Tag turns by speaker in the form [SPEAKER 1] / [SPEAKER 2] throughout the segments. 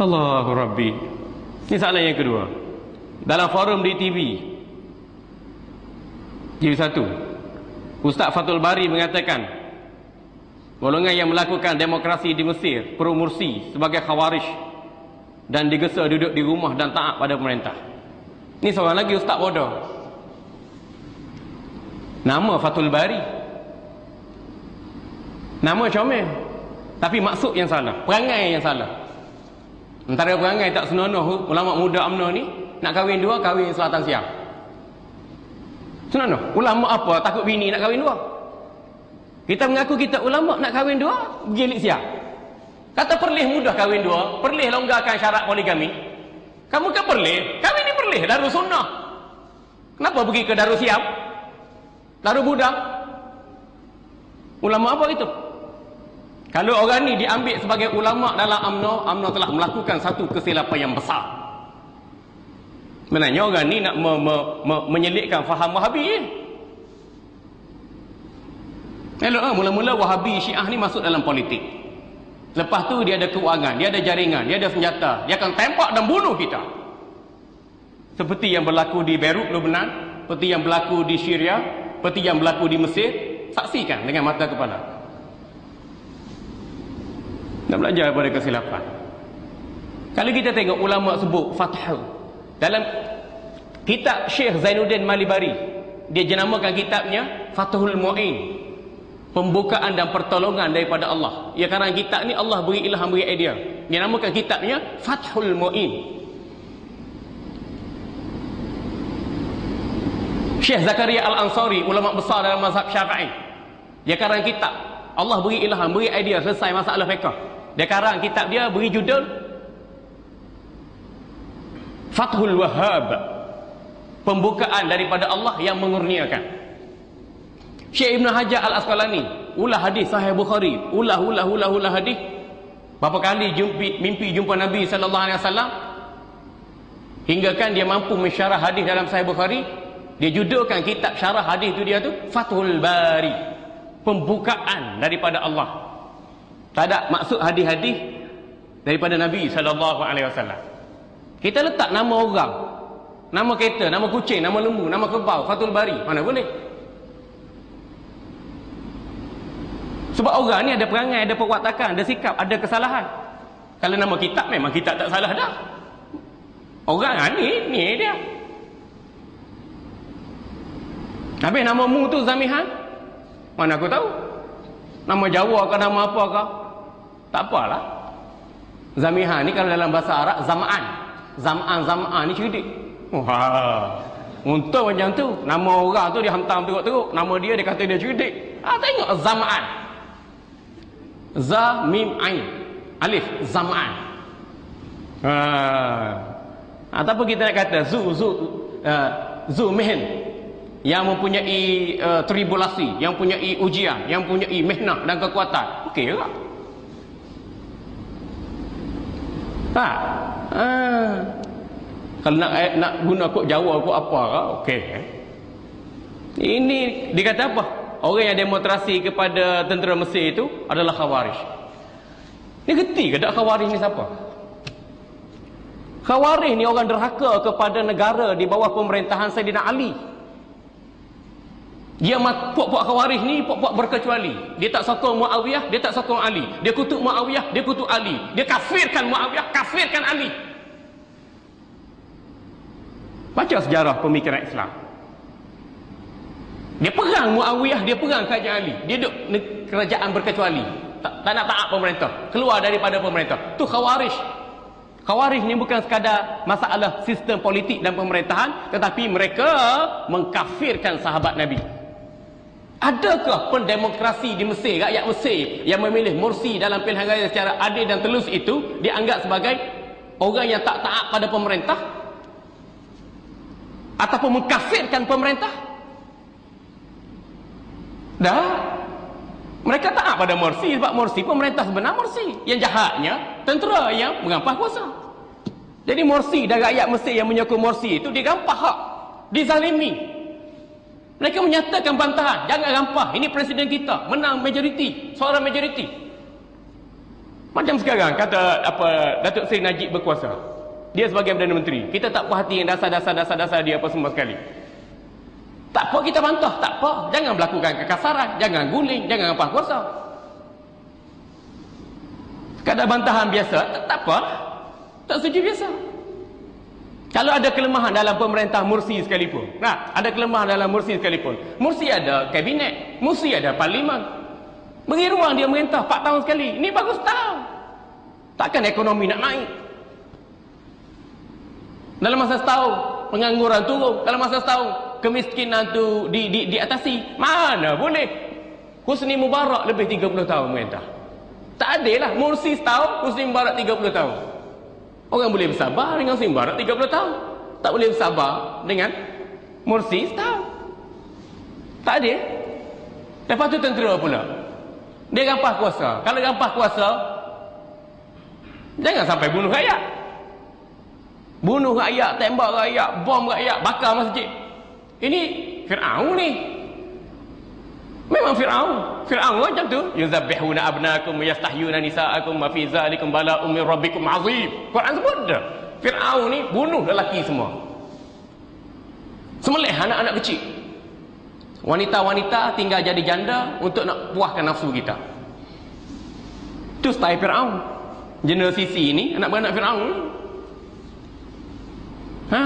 [SPEAKER 1] Allahu Rabbi. Ini soalan yang kedua. Dalam forum di TV. TV1. Ustaz Fatul Bari mengatakan golongan yang melakukan demokrasi di Mesir, pro Mursi sebagai khawarij dan digesa duduk di rumah dan taat pada pemerintah. Ini seorang lagi ustaz bodoh. Nama Fatul Bari. Nama comel. Tapi maksud yang salah, perangai yang salah. Antara perangai tak senonoh ulama muda UMNO ni nak kahwin dua kahwin selatan siang. Senonoh. Ulama apa takut bini nak kahwin dua? Kita mengaku kita ulama nak kahwin dua, gilik siang. Kata perlih mudah kahwin dua, perlih longgarkan syarat poligami. Kamu kan perlih, kahwin ni perlih darul sunnah. Kenapa pergi ke darul siam? Darul budak. Ulama apa itu? Kalau orang ni diambil sebagai ulama dalam UMNO, UMNO telah melakukan satu kesilapan yang besar. Menanya orang ni nak me, me, me, menyelitkan faham Wahabi ni. Elok lah, mula-mula Wahabi Syiah ni masuk dalam politik. Lepas tu dia ada keuangan, dia ada jaringan, dia ada senjata. Dia akan tembak dan bunuh kita. Seperti yang berlaku di Beirut, Lebanon, seperti yang berlaku di Syria, seperti yang berlaku di Mesir. Saksikan dengan mata kepala. Nak belajar daripada kesilapan. Kalau kita tengok ulama sebut Fathu dalam kitab Syekh Zainuddin Malibari, dia jenamakan kitabnya Fathul Mu'in. Pembukaan dan pertolongan daripada Allah. Ya kerana kitab ni Allah beri ilham beri idea. Dia namakan kitabnya Fathul Mu'in. Syekh Zakaria Al-Ansari, ulama besar dalam mazhab Syafi'i. Dia karang kitab. Allah beri ilham, beri idea selesai masalah fiqh. Dia karang kitab dia beri judul Fathul Wahhab. Pembukaan daripada Allah yang mengurniakan. Syekh Ibn Hajar Al-Asqalani, ulah hadis Sahih Bukhari, ulah ulah ulah ulah hadis. Berapa kali jumpi, mimpi jumpa Nabi sallallahu alaihi wasallam? Hingga kan dia mampu mensyarah hadis dalam Sahih Bukhari, dia judulkan kitab syarah hadis itu dia tu Fathul Bari. Pembukaan daripada Allah. Tak ada maksud hadis-hadis daripada Nabi sallallahu alaihi wasallam. Kita letak nama orang, nama kereta, nama kucing, nama lembu, nama kebau, Fathul Bari, mana boleh? Sebab orang ni ada perangai, ada perwatakan, ada sikap, ada kesalahan. Kalau nama kitab memang kitab tak salah dah. Orang ni, ni dia. Habis nama mu tu Zamihan? Mana aku tahu? Nama Jawa ke nama apa ke? Tak apalah. Zamihan ni kalau dalam bahasa Arab Zam'an. Zam'an Zam'an ni cerdik. Wah. Untung macam tu. Nama orang tu dia hantam teruk-teruk. Nama dia dia kata dia cerdik. Ah tengok Zam'an. Za mim ain. Alif Zam'an. Ha. Ataupun kita nak kata zu zu uh, zu mihin yang mempunyai uh, tribulasi, yang mempunyai ujian, yang mempunyai mihnah dan kekuatan. Okey ke? Ha. ha. Kalau nak eh, nak guna kod Jawa kod apa ke? Okey. Ini dikata apa? Orang yang demonstrasi kepada tentera Mesir itu adalah khawarij. Ni geti ke tak khawarij ni siapa? Khawarij ni orang derhaka kepada negara di bawah pemerintahan Sayyidina Ali. Dia puak-puak khawarij ni puak-puak berkecuali. Dia tak sokong Muawiyah, dia tak sokong Ali. Dia kutuk Muawiyah, dia kutuk Ali. Dia kafirkan Muawiyah, kafirkan Ali. Baca sejarah pemikiran Islam. Dia perang Muawiyah, dia perang kerajaan Ali. Dia duduk kerajaan berkecuali. Tak, tak nak taat pemerintah. Keluar daripada pemerintah. Tu khawarij. Khawarij ni bukan sekadar masalah sistem politik dan pemerintahan. Tetapi mereka mengkafirkan sahabat Nabi. Adakah pendemokrasi di Mesir, rakyat Mesir yang memilih Morsi dalam pilihan raya secara adil dan telus itu dianggap sebagai orang yang tak taat pada pemerintah? Ataupun mengkafirkan pemerintah? Dah. Mereka taat pada Morsi sebab Morsi pemerintah sebenar Morsi. Yang jahatnya tentera yang mengampah kuasa. Jadi Morsi dan rakyat Mesir yang menyokong Morsi itu digampah hak. Dizalimi. Mereka menyatakan bantahan. Jangan rampah. Ini presiden kita. Menang majoriti. Suara majoriti. Macam sekarang kata apa Datuk Seri Najib berkuasa. Dia sebagai Perdana Menteri. Kita tak puas hati yang dasar-dasar-dasar-dasar dia apa semua sekali. Tak apa kita bantah, tak apa. Jangan melakukan kekasaran, jangan guling, jangan apa kuasa. Kadang bantahan biasa, tak, tak apa. Tak setuju biasa. Kalau ada kelemahan dalam pemerintah Mursi sekalipun. Nah, ada kelemahan dalam Mursi sekalipun. Mursi ada kabinet, Mursi ada parlimen. Beri ruang dia merintah 4 tahun sekali. Ini bagus tahu. Takkan ekonomi nak naik. Dalam masa setahun, pengangguran turun. Dalam masa setahun, kemiskinan tu di, di, diatasi. Mana boleh? Husni Mubarak lebih 30 tahun merintah. Tak adil lah. Mursi setahun, Husni Mubarak 30 tahun. Orang boleh bersabar dengan Husni Mubarak 30 tahun. Tak boleh bersabar dengan Mursi setahun. Tak adil. Lepas tu tentera pula. Dia gampang kuasa. Kalau gampang kuasa, jangan sampai bunuh rakyat. Bunuh rakyat, tembak rakyat, bom rakyat, bakar masjid. Ini Fir'aun ni. Memang Fir'aun. Fir'aun macam tu. Yuzabbihuna abnakum yastahyuna nisa'akum ma fi zalikum bala'um min rabbikum azim. Quran sebut dah. Fir'aun ni bunuh lelaki semua. Semelih anak-anak kecil. Wanita-wanita tinggal jadi janda untuk nak puaskan nafsu kita. Itu style Fir'aun. Jenis sisi ni, anak beranak Fir'aun. Ha?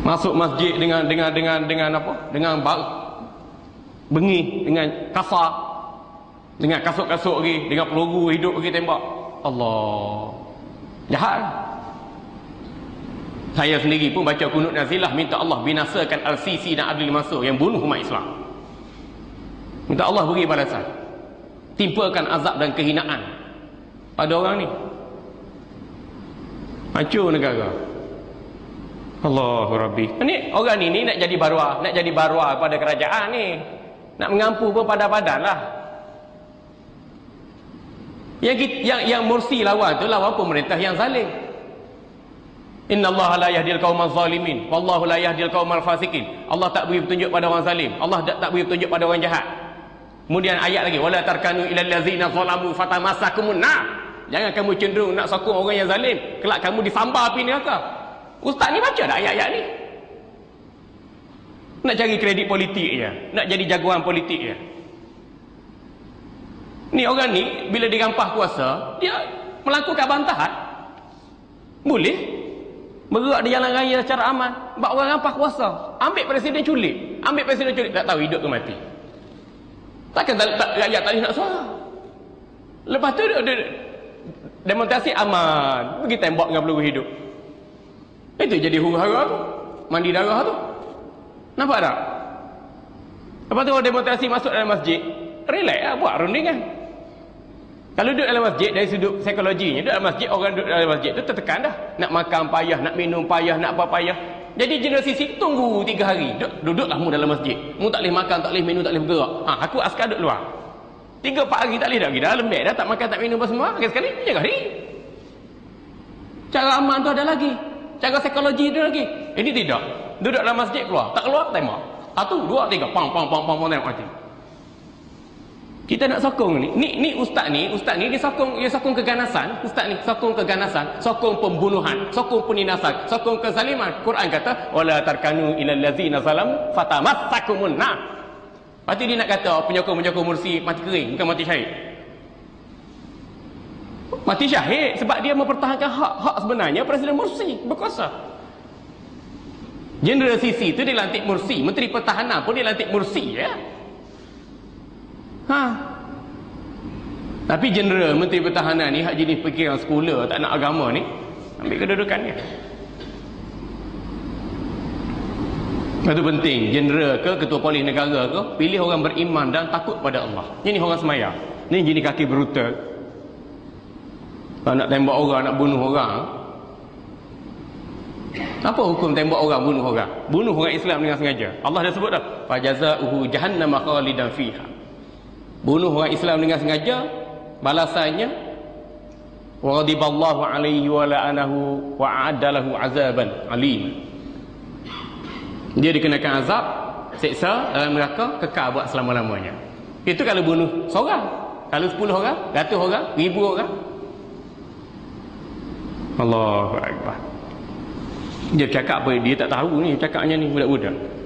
[SPEAKER 1] Masuk masjid dengan dengan dengan dengan apa? Dengan bau bengi dengan kasar. Dengan kasut-kasut lagi dengan peluru hidup lagi tembak. Allah. Jahat saya sendiri pun baca kunut nazilah minta Allah binasakan Al-Sisi dan Abdul Mansur yang bunuh umat Islam. Minta Allah beri balasan. Timpakan azab dan kehinaan. Pada orang ni. Hancur negara. Allahu Rabbi. Ni orang ni, ni nak jadi baruah nak jadi baruah pada kerajaan ni nak mengampu pun padan-padan lah. Yang, yang, yang mursi lawan tu lawan pemerintah yang zalim. Inna Allah la yahdil qawmal zalimin. Wallahu la yahdil qawmal fasikin. Allah tak beri petunjuk pada orang zalim. Allah tak, tak beri petunjuk pada orang jahat. Kemudian ayat lagi. Wala tarkanu ilal lazina zalamu fatamasakumun na. Jangan kamu cenderung nak sokong orang yang zalim. Kelak kamu disambar api neraka. Ustaz ni baca tak ayat-ayat ni? Nak cari kredit politik je. Nak jadi jagoan politik je. Ni orang ni, bila dia rampah kuasa, dia melakukan bantahan. Boleh. Bergerak di jalan raya secara aman. Sebab orang rampah kuasa. Ambil presiden culik. Ambil presiden culik. Tak tahu hidup ke mati. Takkan tak, tak, rakyat tak nak suara. Lepas tu, dia, dia, demonstrasi aman. Pergi tembak dengan peluru hidup. Itu jadi huru-hara tu. Mandi darah tu. Nampak tak? Lepas tu demonstrasi masuk dalam masjid, relax lah buat rundingan. Kalau duduk dalam masjid dari sudut psikologinya, duduk dalam masjid, orang duduk dalam masjid tu tertekan dah. Nak makan payah, nak minum payah, nak apa payah. Jadi jenis sisi tunggu tiga hari. Duduk, duduklah mu dalam masjid. Mu tak boleh makan, tak boleh minum, tak boleh bergerak. Ha, aku askar duduk luar. Tiga empat hari tak boleh dah pergi dalam beg dah. Tak makan, tak minum apa semua. Sekali sekali, jaga hari. Cara aman tu ada lagi. Cara psikologi tu lagi. Ini tidak. Duduk dalam masjid keluar. Tak keluar, tembak. Satu, dua, tiga. Pang, pang, pang, pang, pang, mati. Kita nak sokong ni. Ni, ni ustaz ni, ustaz ni dia sokong, dia sokong keganasan. Ustaz ni sokong keganasan. Sokong pembunuhan. Sokong peninasan. Sokong kezaliman. Quran kata, Wala tarkanu ila lazina zalam fatamassakumun na. Lepas dia nak kata, penyokong-penyokong mursi mati kering. Bukan mati syahid. Mati syahid sebab dia mempertahankan hak-hak sebenarnya Presiden Mursi berkuasa. Jeneral Sisi tu dilantik Mursi, Menteri Pertahanan pun dilantik Mursi ya. Ha. Tapi Jeneral Menteri Pertahanan ni hak jenis fikiran sekular tak nak agama ni ambil kedudukan dia. Itu penting, jeneral ke ketua polis negara ke, pilih orang beriman dan takut pada Allah. Ini orang semaya. Ini jenis kaki brutal. Kalau nak tembak orang, nak bunuh orang, apa hukum tembak orang bunuh orang? Bunuh orang Islam dengan sengaja. Allah dah sebut dah. Fajazauhu jahannam khalidan fiha. Bunuh orang Islam dengan sengaja balasannya wa ghadiballahu alaihi wa la'anahu wa a'adalahu azaban alim. Dia dikenakan azab, seksa dalam neraka kekal buat selama-lamanya. Itu kalau bunuh seorang. Kalau 10 orang, ratus orang, ribu orang. Allahu Akbar. Dia cakap apa? Dia tak tahu ni cakapnya ni budak-budak.